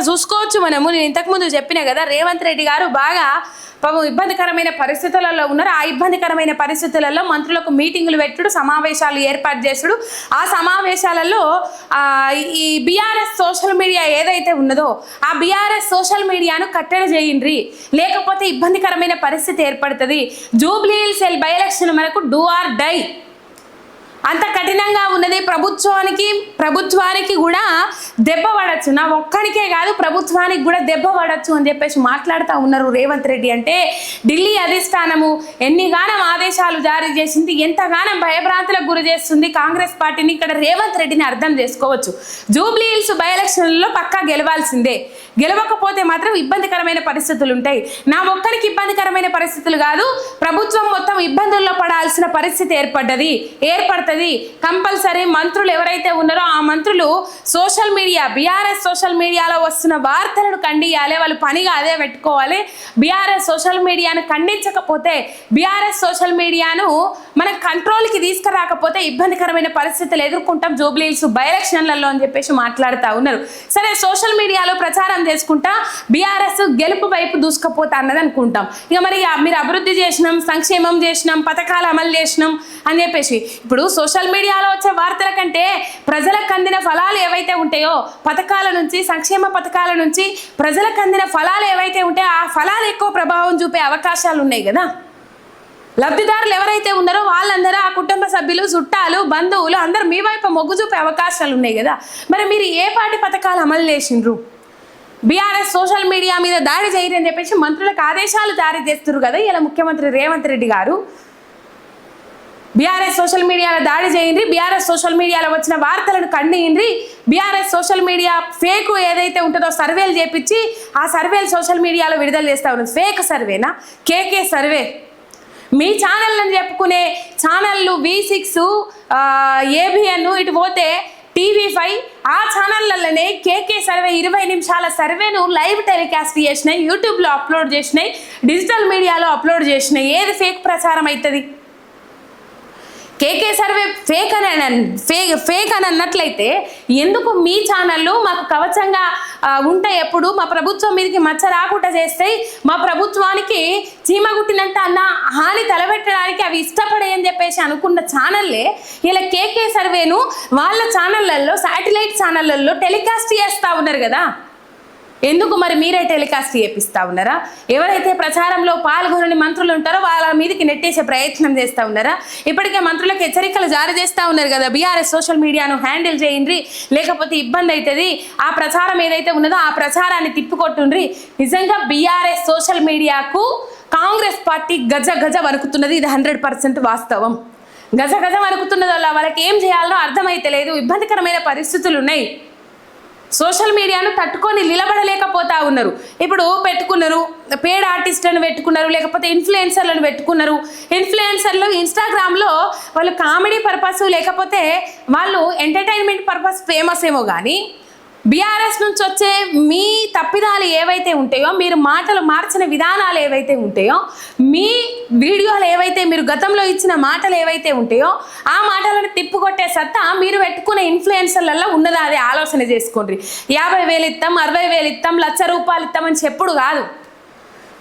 ఇక్కడ చూసుకోవచ్చు మనము. నేను ఇంతకుముందు చెప్పిన కదా రేవంత్ రెడ్డి గారు బాగా పాపం ఇబ్బందికరమైన పరిస్థితులలో ఉన్నారు. ఆ ఇబ్బందికరమైన పరిస్థితులలో మంత్రులకు మీటింగులు పెట్టుడు సమావేశాలు ఏర్పాటు చేసుడు. ఆ సమావేశాలలో ఈ బీఆర్ఎస్ సోషల్ మీడియా ఏదైతే ఉన్నదో ఆ బీఆర్ఎస్ సోషల్ మీడియాను కట్టడి చేయండి. లేకపోతే ఇబ్బందికరమైన పరిస్థితి ఏర్పడుతుంది. జూబ్లీ హిల్స్ బై ఎలక్షన్ మనకు డూ ఆర్ డై. అంత కఠినంగా ఉన్నది. ప్రభుత్వానికి ప్రభుత్వానికి కూడా దెబ్బ పడచ్చు. నా ఒక్కడికే కాదు ప్రభుత్వానికి కూడా దెబ్బ పడచ్చు అని చెప్పేసి మాట్లాడుతూ ఉన్నారు రేవంత్ రెడ్డి అంటే ఢిల్లీ అధిష్టానము ఎన్నిగానం ఆదేశాలు జారీ చేసింది ఎంతగానం భయభ్రాంతులకు గురి చేస్తుంది కాంగ్రెస్ పార్టీని ఇక్కడ రేవంత్ రెడ్డిని అర్థం చేసుకోవచ్చు. జూబ్లీ హిల్స్ బై ఎలక్షన్లలో పక్కా గెలవాల్సిందే. గెలవకపోతే మాత్రం ఇబ్బందికరమైన పరిస్థితులు ఉంటాయి. నా ఒక్కరికి ఇబ్బందికరమైన పరిస్థితులు కాదు ప్రభుత్వం మొత్తం ఇబ్బందుల్లో పడాల్సిన పరిస్థితి ఏర్పడ్డది. ఏర్పడుతుంది కంపల్సరీ మంత్రులు ఎవరైతే ఉన్నారో ఆ మంత్రులు సోషల్ మీడియా బీఆర్ఎస్ సోషల్ మీడియాలో వస్తున్న వార్తలను ఖండియాలి. వాళ్ళు పనిగా అదే పెట్టుకోవాలి. బీఆర్ఎస్ సోషల్ మీడియాను ఖండించకపోతే బీఆర్ఎస్ సోషల్ మీడియాను మన కంట్రోల్కి తీసుకురాకపోతే ఇబ్బందికరమైన పరిస్థితులు ఎదుర్కొంటాం. జూబ్లీల్స్ బై ఎలక్షన్లలో అని చెప్పేసి మాట్లాడుతూ ఉన్నారు. సరే సోషల్ మీడియాలో ప్రచారం చేసుకుంటా బీఆర్ఎస్ గెలుపు వైపు దూసుకపోతా అన్నది అనుకుంటాం. ఇక మరి మీరు అభివృద్ధి చేసినాం సంక్షేమం చేసినాం పథకాలు అమలు చేసినాం అని చెప్పేసి. ఇప్పుడు సోషల్ మీడియాలో వచ్చే వార్తల కంటే ప్రజలకు అందిన ఫలాలు ఏవైతే ఉంటాయో పథకాల నుంచి సంక్షేమ పథకాల నుంచి ప్రజలకు అందిన ఫలాలు ఏవైతే ఉంటాయో ఆ ఫలాలు ఎక్కువ ప్రభావం చూపే అవకాశాలు ఉన్నాయి కదా? లబ్ధిదారులు ఎవరైతే ఉన్నారో వాళ్ళందరూ ఆ కుటుంబ సభ్యులు చుట్టాలు బంధువులు అందరూ మీ వైపు మొగ్గు చూపే అవకాశాలు ఉన్నాయి కదా? మరి మీరు ఏ పాటి పథకాలు అమలు చేసిండ్రు? బీఆర్ఎస్ సోషల్ మీడియా మీద దాడి చేయరని చెప్పేసి మంత్రులకు ఆదేశాలు జారీ చేస్తున్నారు కదా ఇలా ముఖ్యమంత్రి రేవంత్ రెడ్డి గారు. బీఆర్ఎస్ సోషల్ మీడియాలో దాడి చేయండి బీఆర్ఎస్ సోషల్ మీడియాలో వచ్చిన వార్తలను ఖండియండి బీఆర్ఎస్ సోషల్ మీడియా ఫేక్ ఏదైతే ఉంటుందో సర్వేలు చేపించి ఆ సర్వేలు సోషల్ మీడియాలో విడుదల చేస్తా ఉన్నది ఫేక్ సర్వేనా? కేకే సర్వే. మీ ఛానల్ చెప్పుకునే ఛానళ్ళు వి సిక్స్ ఏబిఎన్ ఇటు పోతే టీవీ ఫైవ్ ఆ ఛానళ్ళలోనే కేకే సర్వే ఇరవై నిమిషాల సర్వేను లైవ్ టెలికాస్ట్ చేసినాయి యూట్యూబ్లో అప్లోడ్ చేసినాయి డిజిటల్ మీడియాలో అప్లోడ్ చేసినాయి. ఏది ఫేక్ ప్రచారం అవుతుంది కేకే సర్వే ఫేక్ అని ఫేక్ ఫేక్ అని అన్నట్లయితే ఎందుకు మీ ఛానళ్ళు మాకు కవచంగా ఉంటాయి ఎప్పుడు? మా ప్రభుత్వం మీదకి మచ్చ రాకుండా చేస్తాయి మా ప్రభుత్వానికి చీమ గుట్టినట్టు అన్న హాని తలబెట్టడానికి అవి ఇష్టపడే అని చెప్పేసి అనుకున్న ఛానల్లే ఇలా కేకే సర్వేను వాళ్ళ ఛానళ్ళల్లో శాటిలైట్ ఛానళ్ళల్లో టెలికాస్ట్ చేస్తూ ఉన్నారు కదా. ఎందుకు మరి మీరే టెలికాస్ట్ చేపిస్తా ఉన్నారా? ఎవరైతే ప్రచారంలో పాల్గొనని మంత్రులు ఉంటారో వాళ్ళ మీదకి నెట్టేసే ప్రయత్నం చేస్తూ ఉన్నారా? ఇప్పటికే మంత్రులకు హెచ్చరికలు జారీ చేస్తూ ఉన్నారు కదా బీఆర్ఎస్ సోషల్ మీడియాను హ్యాండిల్ చేయండి లేకపోతే ఇబ్బంది అవుతుంది ఆ ప్రచారం ఏదైతే ఉన్నదో ఆ ప్రచారాన్ని తిప్పికొట్టుండ్రి. నిజంగా బీఆర్ఎస్ సోషల్ మీడియాకు కాంగ్రెస్ పార్టీ గజ గజ వణుకుతున్నది ఇది హండ్రెడ్ పర్సెంట్ వాస్తవం. గజ గజ వణుకుతున్నది వల్ల వాళ్ళకి ఏం చేయాలో అర్థమైతే లేదు ఇబ్బందికరమైన పరిస్థితులు ఉన్నాయి సోషల్ మీడియాను తట్టుకొని నిలబడలేకపోతా ఉన్నారు. ఇప్పుడు పెట్టుకున్నారు పేడ్ ఆర్టిస్ట్లను పెట్టుకున్నారు లేకపోతే ఇన్ఫ్లుయెన్సర్లను పెట్టుకున్నారు. ఇన్ఫ్లుయెన్సర్లు ఇన్స్టాగ్రామ్లో వాళ్ళు కామెడీ పర్పస్ లేకపోతే వాళ్ళు ఎంటర్టైన్మెంట్ పర్పస్ ఫేమస్ ఏమో కానీ బీఆర్ఎస్ నుంచి వచ్చే మీ తప్పిదాలు ఏవైతే ఉంటాయో మీరు మాటలు మార్చిన విధానాలు ఏవైతే ఉంటాయో మీ వీడియోలు ఏవైతే మీరు గతంలో ఇచ్చిన మాటలు ఏవైతే ఉంటాయో ఆ మాటలను తిప్పుకొట్టే సత్తా మీరు పెట్టుకునే ఇన్ఫ్లుయెన్సర్లలో ఉన్నదా అది ఆలోచన చేసుకోండి. యాభై వేలు ఇస్తాం అరవై వేలు ఇస్తాం లక్ష రూపాయలు ఇస్తామని చెప్పుడు కాదు.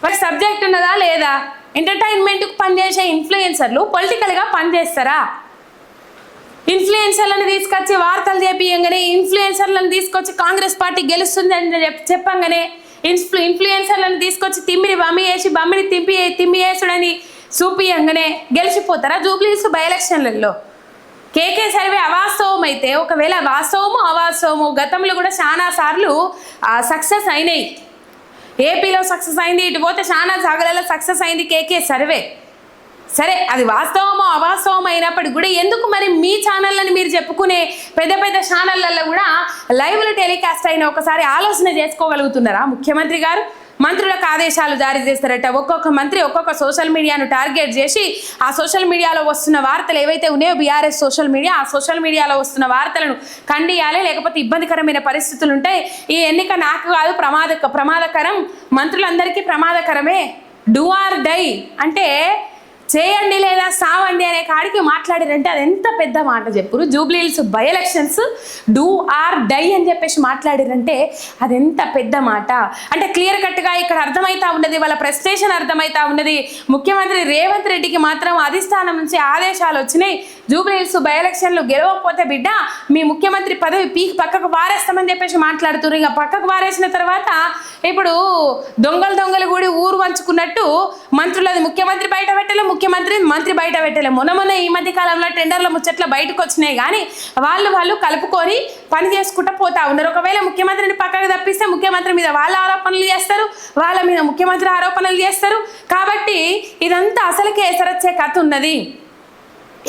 మరి సబ్జెక్ట్ ఉన్నదా లేదా? ఎంటర్టైన్మెంట్కు పనిచేసే ఇన్ఫ్లుయెన్సర్లు పొలిటికల్గా పనిచేస్తారా? ఇన్ఫ్లుయెన్సర్లను తీసుకొచ్చి వార్తలు చేపియంగానే ఇన్ఫ్లుయెన్సర్లను తీసుకొచ్చి కాంగ్రెస్ పార్టీ గెలుస్తుంది అని చెప్పి చెప్పంగానే ఇన్ఫ్లు ఇన్ఫ్లుయెన్సర్లను తీసుకొచ్చి తిమ్మిని బమ్మి వేసి బమ్మిని తిప్పి తిమ్మి వేసుడని చూపియంగానే గెలిచిపోతారా జూబ్లీస్ బై ఎలక్షన్లలో? కేకే సర్వే అవాస్తవం అయితే ఒకవేళ వాస్తవము అవాస్తవము గతంలో కూడా చాలా సార్లు సక్సెస్ అయినాయి. ఏపీలో సక్సెస్ అయింది ఇటు పోతే చాలా జాగాలలో సక్సెస్ అయింది కేకే సర్వే. సరే అది వాస్తవమో అవాస్తవం అయినప్పటికీ కూడా ఎందుకు మరి మీ ఛానళ్ళని మీరు చెప్పుకునే పెద్ద పెద్ద ఛానళ్ళల్లో కూడా లైవ్లో టెలికాస్ట్ అయిన ఒకసారి ఆలోచన చేసుకోగలుగుతున్నారా? ముఖ్యమంత్రి గారు మంత్రులకు ఆదేశాలు జారీ చేస్తారట. ఒక్కొక్క మంత్రి ఒక్కొక్క సోషల్ మీడియాను టార్గెట్ చేసి ఆ సోషల్ మీడియాలో వస్తున్న వార్తలు ఏవైతే ఉన్నాయో బీఆర్ఎస్ సోషల్ మీడియా ఆ సోషల్ మీడియాలో వస్తున్న వార్తలను ఖండియాలి లేకపోతే ఇబ్బందికరమైన పరిస్థితులు ఉంటాయి ఈ ఎన్నిక నాకు కాదు ప్రమాద ప్రమాదకరం. మంత్రులందరికీ ప్రమాదకరమే. డూ ఆర్ డై అంటే చేయండి లేదా సావండి అనే కాడికి మాట్లాడారంటే అది ఎంత పెద్ద మాట చెప్పురు. Jubilee Hills by elections do or die అని చెప్పేసి మాట్లాడారంటే అది ఎంత పెద్ద మాట. అంటే క్లియర్ కట్గా ఇక్కడ అర్థమవుతా ఉన్నది వాళ్ళ ప్రెస్టేషన్ అర్థమవుతా ఉన్నది. ముఖ్యమంత్రి రేవంత్ రెడ్డికి మాత్రం అధిష్టానం నుంచి ఆదేశాలు వచ్చినాయి. జూబ్లీహిల్స్ బై ఎలక్షన్లు గెలవకపోతే బిడ్డ మీ ముఖ్యమంత్రి పదవి పీకి పక్కకు పారేస్తామని చెప్పేసి మాట్లాడుతున్నారు ఇంకా పక్కకు పారేసిన తర్వాత ఇప్పుడు దొంగలు దొంగలు కూడి ఊరు వంచుకున్నట్టు మంత్రులది ముఖ్యమంత్రి బయట పెట్టలే ముఖ్యమంత్రి మంత్రి బయట పెట్టలే. మొన్న మొన్న ఈ మధ్య కాలంలో టెండర్ల ముచ్చట్ల బయటకు వచ్చినాయి. కానీ వాళ్ళు వాళ్ళు కలుపుకొని పని చేసుకుంటూ పోతా ఉన్నారు. ఒకవేళ ముఖ్యమంత్రిని పక్కకు తప్పిస్తే ముఖ్యమంత్రి మీద వాళ్ళ ఆరోపణలు చేస్తారు వాళ్ళ మీద ముఖ్యమంత్రి ఆరోపణలు చేస్తారు. కాబట్టి ఇదంతా అసలుకే ఎసరొచ్చే కథ ఉన్నది.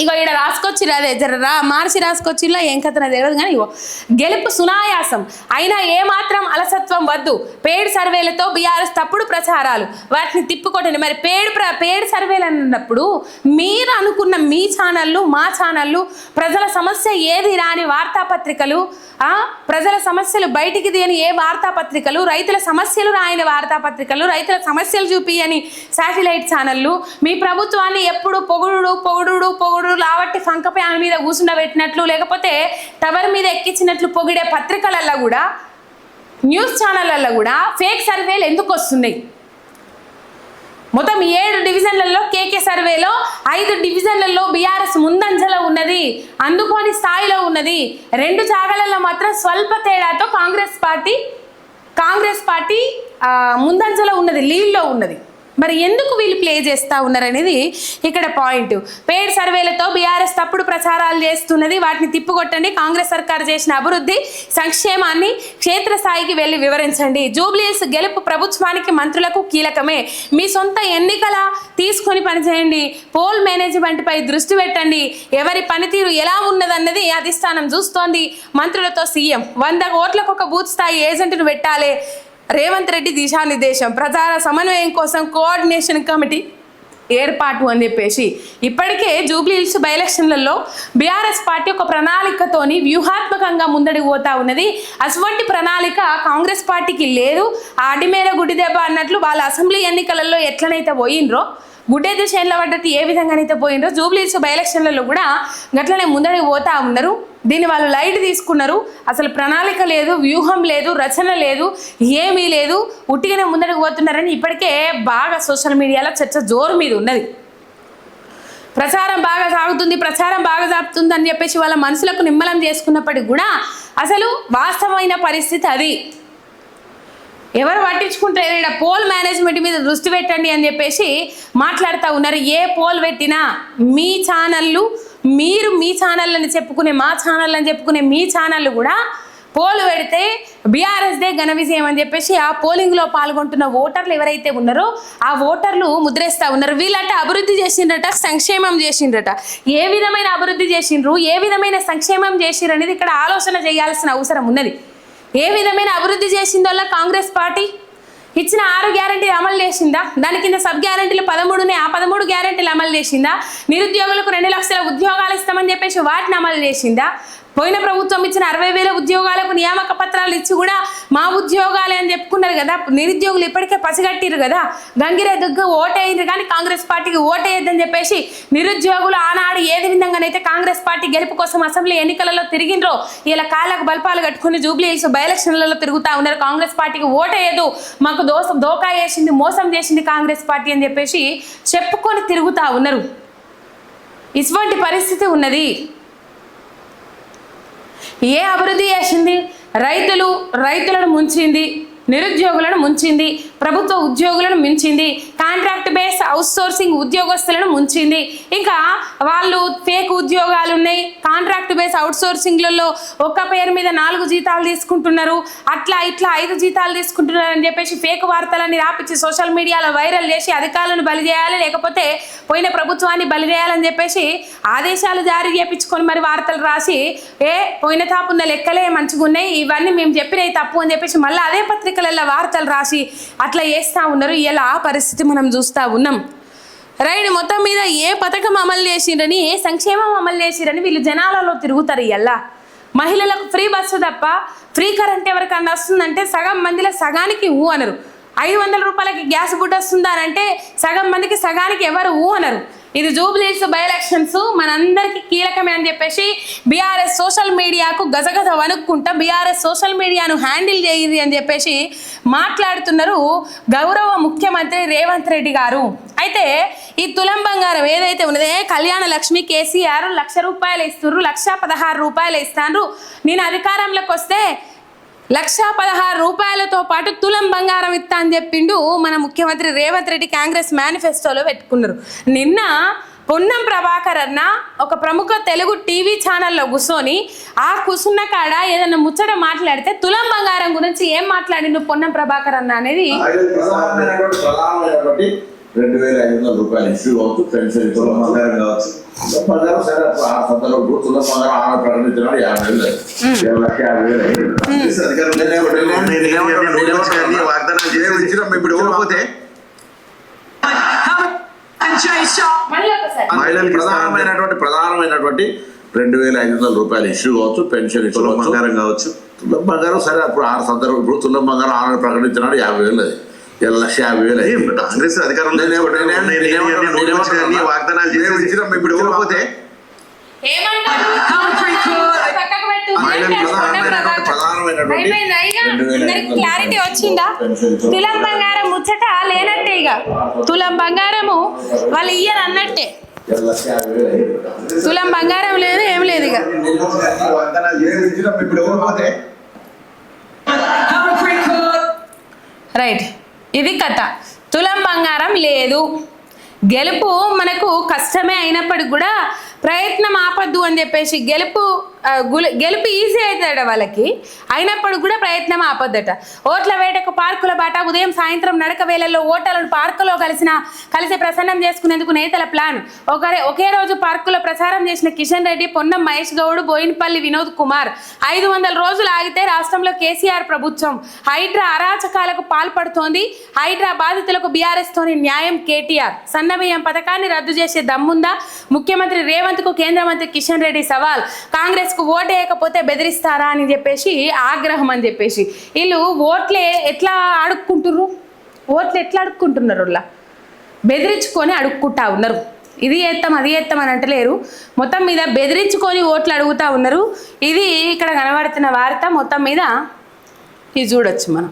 ఇగో ఇక్కడ రాసుకొచ్చిర్రు అదే జర రా మార్చి రాసుకొచ్చిలా ఏం కథ నాకు తెలియదు కానీ ఇగో గెలుపు సునాయాసం. అయినా ఏమాత్రం అలసత్వం వద్దు. పేడ్ సర్వేలతో బీఆర్ఎస్ తప్పుడు ప్రచారాలు. వాటిని తిప్పుకోటండి మరి పేడ్ ప్ర పేడ్ సర్వేలు అన్నప్పుడు మీరు అనుకున్న మీ ఛానళ్ళు మా ఛానళ్ళు ప్రజల సమస్య ఏది రాని వార్తాపత్రికలు ప్రజల సమస్యలు బయటికి తీయని ఏ వార్తాపత్రికలు రైతుల సమస్యలు రాయని వార్తాపత్రికలు రైతుల సమస్యలు చూపియని శాటిలైట్ ఛానళ్ళు మీ ప్రభుత్వాన్ని ఎప్పుడు పొగుడు పొగుడు పొగుడు లావట్టి ఫంక ఆమె మీద కూర్చుండబెట్టినట్లు లేకపోతే టవర్ మీద ఎక్కించినట్లు పొగిడే పత్రికలల్లో కూడా న్యూస్ ఛానళ్ళల్లో కూడా ఫేక్ సర్వేలు ఎందుకు వస్తున్నాయి? మొత్తం ఏడు డివిజన్లలో కేకే సర్వేలో ఐదు డివిజన్లలో బీఆర్ఎస్ ముందంజలో ఉన్నది అందుకోని స్థాయిలో ఉన్నది. రెండు జాగాలలో మాత్రం స్వల్ప తేడాతో కాంగ్రెస్ పార్టీ కాంగ్రెస్ పార్టీ ముందంజలో ఉన్నది లీడ్లో ఉన్నది. మరి ఎందుకు వీళ్ళు ప్లే చేస్తూ ఉన్నారనేది ఇక్కడ పాయింట్ పేడ్ సర్వేలతో బీఆర్ఎస్ తప్పుడు ప్రచారాలు చేస్తున్నది వాటిని తిప్పుకొట్టండి. కాంగ్రెస్ సర్కార్ చేసిన అభివృద్ధి సంక్షేమాన్ని క్షేత్రస్థాయికి వెళ్ళి వివరించండి. జూబ్లీస్ గెలుపు ప్రభుత్వానికి మంత్రులకు కీలకమే. మీ సొంత ఎన్నికల తీసుకొని పనిచేయండి. పోల్ మేనేజ్మెంట్పై దృష్టి పెట్టండి. ఎవరి పనితీరు ఎలా ఉన్నదన్నది అధిష్టానం చూస్తోంది. మంత్రులతో సీఎం. వంద ఓట్లకు ఒక బూత్ స్థాయి ఏజెంట్ను పెట్టాలి. రేవంత్ రెడ్డి దిశానిర్దేశం. ప్రచార సమన్వయం కోసం కోఆర్డినేషన్ కమిటీ ఏర్పాటు అని చెప్పేసి. ఇప్పటికే జూబ్లీ హిల్స్ బై ఎలక్షన్లలో బీఆర్ఎస్ పార్టీ ఒక ప్రణాళికతోని వ్యూహాత్మకంగా ముందడి పోతా ఉన్నది. అటువంటి ప్రణాళిక కాంగ్రెస్ పార్టీకి లేదు. ఆ గుడిదెబ్బ అన్నట్లు వాళ్ళ అసెంబ్లీ ఎన్నికలలో ఎట్లనైతే పోయినరో గుడ్డెద్దు చేనుల పడ్డట్టు ఏ విధంగానైతే పోయినరో పోయిందో జూబ్లీస్ బై ఎలక్షన్లలో కూడా గట్లనే ముందడికి పోతా ఉన్నారు. దీన్ని వాళ్ళు లైట్ తీసుకున్నారు. అసలు ప్రణాళిక లేదు వ్యూహం లేదు రచన లేదు ఏమీ లేదు. ఉట్టిగానే ముందడికి పోతున్నారని ఇప్పటికే బాగా సోషల్ మీడియాలో చర్చ జోరు మీద ఉన్నది. ప్రచారం బాగా సాగుతుంది ప్రచారం బాగా సాగుతుంది అని చెప్పేసి వాళ్ళ మనసులకు నిమ్మలం చేసుకున్నప్పటికి కూడా అసలు వాస్తవమైన పరిస్థితి అది. ఎవరు పట్టించుకుంటారు ఇక్కడ పోల్ మేనేజ్మెంట్ మీద దృష్టి పెట్టండి అని చెప్పేసి మాట్లాడుతూ ఉన్నారు. ఏ పోల్ పెట్టినా మీ ఛానళ్ళు మీరు మీ ఛానల్ అని చెప్పుకునే మా ఛానల్ అని చెప్పుకునే మీ ఛానళ్ళు కూడా పోలు పెడితే బీఆర్ఎస్దే ఘన విజయం అని చెప్పేసి ఆ పోలింగ్లో పాల్గొంటున్న ఓటర్లు ఎవరైతే ఉన్నారో ఆ ఓటర్లు ముద్రేస్తూ ఉన్నారు. వీళ్ళట అభివృద్ధి చేసిండ్రట సంక్షేమం చేసిండ్రట. ఏ విధమైన అభివృద్ధి చేసిండ్రు ఏ విధమైన సంక్షేమం చేసిండ్రు అనేది ఇక్కడ ఆలోచన చేయాల్సిన అవసరం ఉన్నది. ఏ విధమైన అభివృద్ధి చేసిందోళ్ళ కాంగ్రెస్ పార్టీ? ఇచ్చిన ఆరు గ్యారెంటీలు అమలు చేసిందా? దాని కింద సబ్ గ్యారెంటీలు పదమూడునే ఆ పదమూడు గ్యారెంటీలు అమలు చేసిందా? నిరుద్యోగులకు రెండు లక్షల ఉద్యోగాలు ఇస్తామని చెప్పేసి వాటిని అమలు చేసిందా? పోయిన ప్రభుత్వం ఇచ్చిన అరవై వేల ఉద్యోగాలకు నియామక పత్రాలు ఇచ్చి కూడా మా ఉద్యోగాలే అని చెప్పుకున్నారు కదా. నిరుద్యోగులు ఇప్పటికే పసిగట్టిరు కదా. గంగిరెద్దుకు ఓటేయ్యారు కానీ కాంగ్రెస్ పార్టీకి ఓటేయద్దని చెప్పేసి నిరుద్యోగులు ఆనాడు ఏ విధంగానైతే కాంగ్రెస్ పార్టీ గెలుపు కోసం అసెంబ్లీ ఎన్నికలలో తిరిగిండ్రో ఇలా కాళ్ళకు బల్పాలు కట్టుకుని జూబ్లీ వేసి బై ఎలక్షన్లలో ఉన్నారు. కాంగ్రెస్ పార్టీకి ఓటేయదు మాకు దోస దోకా వేసింది మోసం చేసింది కాంగ్రెస్ పార్టీ అని చెప్పేసి చెప్పుకొని తిరుగుతూ ఉన్నారు. ఇటువంటి పరిస్థితి ఉన్నది. ఏ అభివృద్ధి చేసింది? రైతులు రైతులను ముంచింది నిరుద్యోగులను ముంచింది ప్రభుత్వ ఉద్యోగులను మించింది. కాంట్రాక్ట్ బేస్ అవుట్సోర్సింగ్ ఉద్యోగస్తులను ముంచింది. ఇంకా వాళ్ళు ఫేక్ ఉద్యోగాలు ఉన్నాయి. కాంట్రాక్ట్ బేస్ అవుట్సోర్సింగ్లలో ఒక్క పేరు మీద నాలుగు జీతాలు తీసుకుంటున్నారు. అట్లా ఇట్లా ఐదు జీతాలు తీసుకుంటున్నారు అని చెప్పేసి ఫేక్ వార్తలన్నీ రాపించి సోషల్ మీడియాలో వైరల్ చేసి అధికారులను బలి చేయాలి లేకపోతే పోయిన ప్రభుత్వాన్ని బలి చేయాలని చెప్పేసి ఆదేశాలు జారీ చేయించుకొని మరి వార్తలు రాసి ఏ పోయిన తాపున్న లెక్కలే మంచిగా ఉన్నాయి ఇవన్నీ మేము చెప్పినవి తప్పు అని చెప్పేసి మళ్ళీ అదే పత్రికలలో వార్తలు రాసి అట్లా చేస్తూ ఉన్నారు. ఇలా ఆ పరిస్థితి మనం చూస్తూ ఉన్నాం. రైడ్ మొత్తం మీద ఏ పథకం అమలు చేసిండ్రని ఏ సంక్షేమం అమలు చేసిరని వీళ్ళు జనాలలో తిరుగుతారు ఇలా మహిళలకు ఫ్రీ బస్సు తప్ప ఫ్రీ కరెంట్ ఎవరికన్నా వస్తుందంటే సగం మందిలో సగానికి ఊ అనరు. ఐదు వందల రూపాయలకి గ్యాస్ బుడ్డ వస్తుందా అంటే సగం మందికి సగానికి ఎవరు ఊ అనరు. ఇది జూబ్లీస్ బై ఎలక్షన్స్ మనందరికీ కీలకమే అని చెప్పేసి బీఆర్ఎస్ సోషల్ మీడియాకు గజగజ వణుక్కుంటా. బీఆర్ఎస్ సోషల్ మీడియాను హ్యాండిల్ చేయండి అని చెప్పేసి మాట్లాడుతున్నారు గౌరవ ముఖ్యమంత్రి రేవంత్ రెడ్డి గారు. అయితే ఈ తులం బంగారం ఏదైతే ఉన్నదే కళ్యాణ లక్ష్మి కేసీఆర్ లక్ష రూపాయలు ఇస్తున్నారు లక్ష పదహారు రూపాయలు ఇస్తాను నేను అధికారంలోకి వస్తే లక్ష పదహారు రూపాయలతో పాటు తులం బంగారం ఇస్తా అని చెప్పిండు మన ముఖ్యమంత్రి రేవంత్ రెడ్డి కాంగ్రెస్ మేనిఫెస్టోలో పెట్టుకున్నారు. నిన్న పొన్నం ప్రభాకర్ అన్న ఒక ప్రముఖ తెలుగు టీవీ ఛానల్లో కూర్చొని ఆ కూర్చున్న కాడ ఏదైనా ముచ్చట మాట్లాడితే తులం బంగారం గురించి ఏం మాట్లాడిండు పొన్నం ప్రభాకర్ అన్న? అనేది రెండు వేల ఐదు వందల రూపాయలు ఇష్యూ కావచ్చు పెన్షన్ బంగారం కావచ్చు. బంగారం సరే అప్పుడు ఆ సందర్భంలో గుర్తున్న బంగారం ఆమె ప్రకటించినాడు యాభై వేలు లక్ష యాభై వేలు అయింది. ఇప్పుడు ఎవరు పోతే? మళ్ళీ ఒకసారి మహిళలకు ప్రధానమైనటువంటి ప్రధానమైనటువంటి రెండు వేల ఐదు వందల రూపాయలు ఇష్యూ కావచ్చు పెన్షన్ ఇస్తున్న బంగారం కావచ్చు. బంగారం సరే అప్పుడు ఆ సందర్భం ఇప్పుడు తులం బంగారం ఆమె ప్రకటించినాడు యాభై వేలు అది. యాభై వేలు. కాంగ్రెస్ వాగ్దానాలు చేసి ఇప్పుడు క్లారిటీ వచ్చిందా? తులం బంగారం ముచ్చట లేనట్టే ఇక. తులం బంగారము వాళ్ళు ఇయ్యరు అన్నట్టే. తులం బంగారం లేదు ఏం లేదు ఇక. రైట్ ఇది కథ. తులం బంగారం లేదు. గెలుపు మనకు కష్టమే అయినప్పటికి కూడా ప్రయత్నం ఆపద్దు అని చెప్పేసి గెలుపు గెలుపు ఈజీ అవుతాడ వాళ్ళకి. అయినప్పటికి కూడా ప్రయత్నం ఆపద్దట. ఓట్ల వేటకు పార్కుల బాట ఉదయం సాయంత్రం నడక వేళల్లో ఓటర్లను పార్కులో కలిసిన కలిసి ప్రసన్నం చేసుకునేందుకు నేతల ప్లాన్. ఒకరే ఒకే రోజు పార్కులో ప్రచారం చేసిన కిషన్ రెడ్డి పొన్నం మహేష్ గౌడ్ బోయినపల్లి వినోద్ కుమార్. ఐదు వందల రోజులు ఆగితే రాష్ట్రంలో కేసీఆర్ ప్రభుత్వం. హైడ్రా అరాచకాలకు పాల్పడుతోంది. హైడ్రా బాధితులకు బీఆర్ఎస్ తోని న్యాయం కేటీఆర్. సన్నబియ్యం పథకాన్ని రద్దు చేసే దమ్ముందా? ముఖ్యమంత్రి రేవంత్కు కేంద్ర మంత్రి కిషన్ రెడ్డి సవాల్. కాంగ్రెస్ కు వేయకపోతే బెదిరిస్తారా అని చెప్పేసి ఆగ్రహం అని చెప్పేసి. వీళ్ళు ఓట్లే ఎట్లా అడుక్కుంటుర్రు? ఓట్లు ఎట్లా అడుక్కుంటున్నారు వాళ్ళ? బెదిరించుకొని అడుక్కుంటా ఉన్నారు. ఇది చేస్తాం అది చేస్తాం అని అంటలేరు. మొత్తం మీద బెదిరించుకొని ఓట్లు అడుగుతా ఉన్నారు. ఇది ఇక్కడ కనబడుతున్న వార్త మొత్తం మీద ఇది చూడొచ్చు మనం.